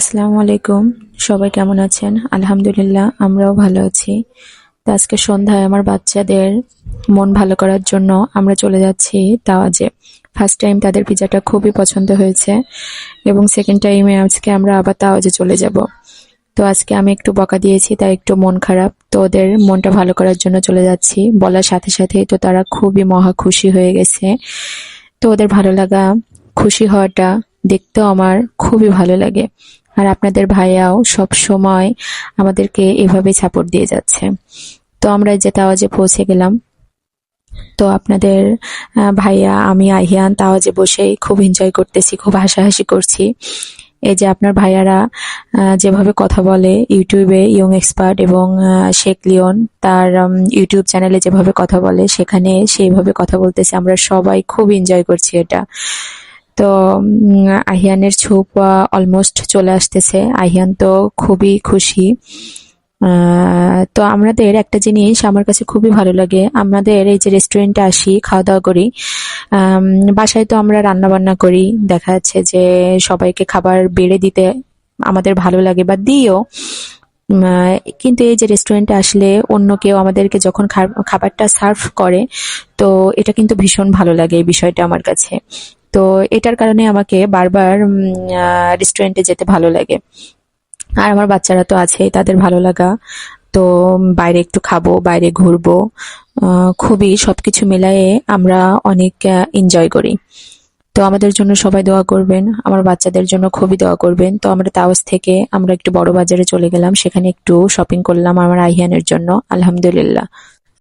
আসসালামু আলাইকুম। সবাই কেমন আছেন? আলহামদুলিল্লাহ, আমরাও ভালো আছি। তো আজকে সন্ধ্যায় আমার বাচ্চাদের মন ভালো করার জন্য আমরা চলে যাচ্ছি তাওয়াজে ফার্স্ট টাইম তাদের পিজাটা খুবই পছন্দ হয়েছে এবং সেকেন্ড টাইমে আজকে আমরা আবার তাওয়াজে চলে যাব। তো আজকে আমি একটু বকা দিয়েছি, তাই একটু মন খারাপ। তো ওদের মনটা ভালো করার জন্য চলে যাচ্ছি। বলার সাথে সাথেই তো তারা খুবই মহা খুশি হয়ে গেছে। তো ওদের ভালো লাগা, খুশি হওয়াটা দেখতেও আমার খুবই ভালো লাগে। আর আপনাদের ভাইয়াও সব সময় আমাদেরকে এভাবে সাপোর্ট দিয়ে যাচ্ছে। তো আমরা যে তাওয়াজে পৌঁছে গেলাম, তো আপনাদের ভাইয়া, আমি, আহিয়ান তাওয়াজে বসেই খুব এনজয় করতেছি, খুব হাসাহাসি করছি। এই যে আপনার ভাইয়ারা যেভাবে কথা বলে, ইউটিউবে ইয়ং এক্সপার্ট এবং শেখ লিওন, তার ইউটিউব চ্যানেলে যেভাবে কথা বলে, সেখানে সেইভাবে কথা বলতেছে, আমরা সবাই খুব এনজয় করছি এটা। তো আহিয়ানের ছুপ অলমোস্ট চলে আসতেছে। আহিয়ান তো খুবই খুশি। তো আমাদের একটা জিনিস আমার কাছে খুবই ভালো লাগে। আমাদের এই যে রেস্টুরেন্টে আসি খাওয়া দাওয়া করি বাসায় তো আমরা রান্না বান্না করি। দেখা যাচ্ছে যে সবাইকে খাবার বেড়ে দিতে আমাদের ভালো লাগে বা দিও কিন্তু এই যে রেস্টুরেন্টে আসলে অন্য কেউ আমাদেরকে যখন খাবারটা সার্ভ করে, তো এটা কিন্তু ভীষণ ভালো লাগে এই বিষয়টা আমার কাছে। তো এটার কারণে আমাকে বারবার রেস্টুরেন্টে যেতে ভালো লাগে। আর আমার বাচ্চারা তো আছেই, তাদের ভালো লাগা। তো বাইরে একটু খাব, বাইরে ঘুরবো খুবই সবকিছু মিলায়ে আমরা অনেক এনজয় করি। তো আমাদের জন্য সবাই দোয়া করবেন, আমার বাচ্চাদের জন্য খুবই দোয়া করবেন। তো আমরা তাওয়াজ থেকে আমরা একটু বড় বাজারে চলে গেলাম, সেখানে একটু শপিং করলাম আমার আহিয়ানের জন্য, আলহামদুলিল্লাহ।